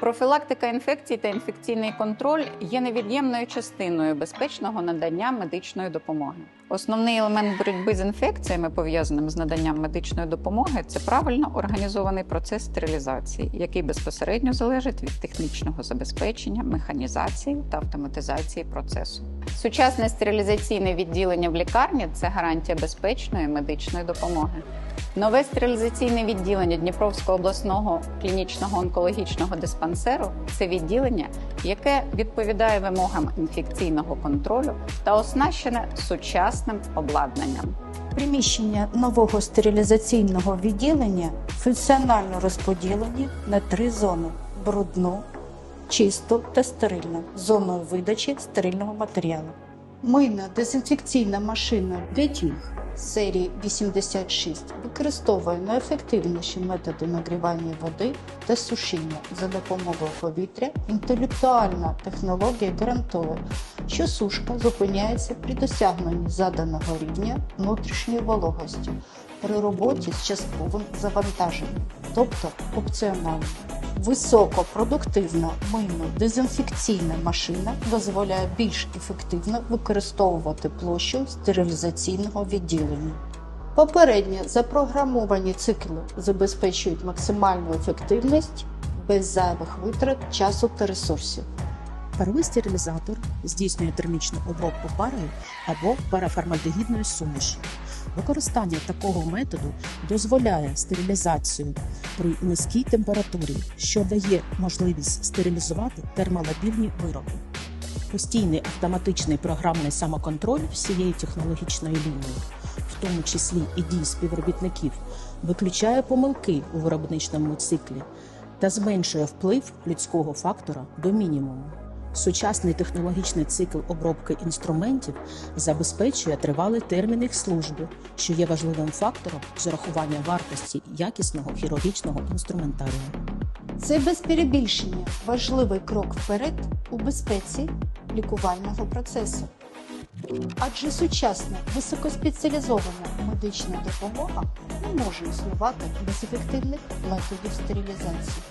Профілактика інфекцій та інфекційний контроль є невід'ємною частиною безпечного надання медичної допомоги. Основний елемент боротьби з інфекціями, пов'язаним з наданням медичної допомоги, це правильно організований процес стерилізації, який безпосередньо залежить від технічного забезпечення, механізації та автоматизації процесу. Сучасне стерилізаційне відділення в лікарні це гарантія безпечної медичної допомоги. Нове стерилізаційне відділення Дніпровського обласного клінічного онкологічного диспансеру це відділення, яке відповідає вимогам інфекційного контролю та оснащене сучасним обладнанням. Приміщення нового стерилізаційного відділення функціонально розподілені на три зони: брудну, чисту та стерильну зоною видачі стерильного матеріалу. Мийна дезінфекційна машина Geting серії 86 використовує найефективніші методи нагрівання води та сушіння за допомогою повітря. Інтелектуальна технологія гарантує, що сушка зупиняється при досягненні заданого рівня внутрішньої вологості при роботі з частковим завантаженням, тобто опціонально. Високопродуктивна мийно-дезінфекційна машина дозволяє більш ефективно використовувати площу стерилізаційного відділення. Попередньо запрограмовані цикли забезпечують максимальну ефективність без зайвих витрат часу та ресурсів. Паровий стерилізатор здійснює термічну обробку парою або парафармальдегідною сумішю. Використання такого методу дозволяє стерилізацію при низькій температурі, що дає можливість стерилізувати термолабільні вироби. Постійний автоматичний програмний самоконтроль всієї технологічної лінії, в тому числі і дій співробітників, виключає помилки у виробничному циклі та зменшує вплив людського фактора до мінімуму. Сучасний технологічний цикл обробки інструментів забезпечує тривалий термін їх служби, що є важливим фактором з урахування вартості якісного хірургічного інструментарію. Це без перебільшення важливий крок вперед у безпеці лікувального процесу. Адже сучасна високоспеціалізована медична допомога не може існувати без ефективних методів стерилізації.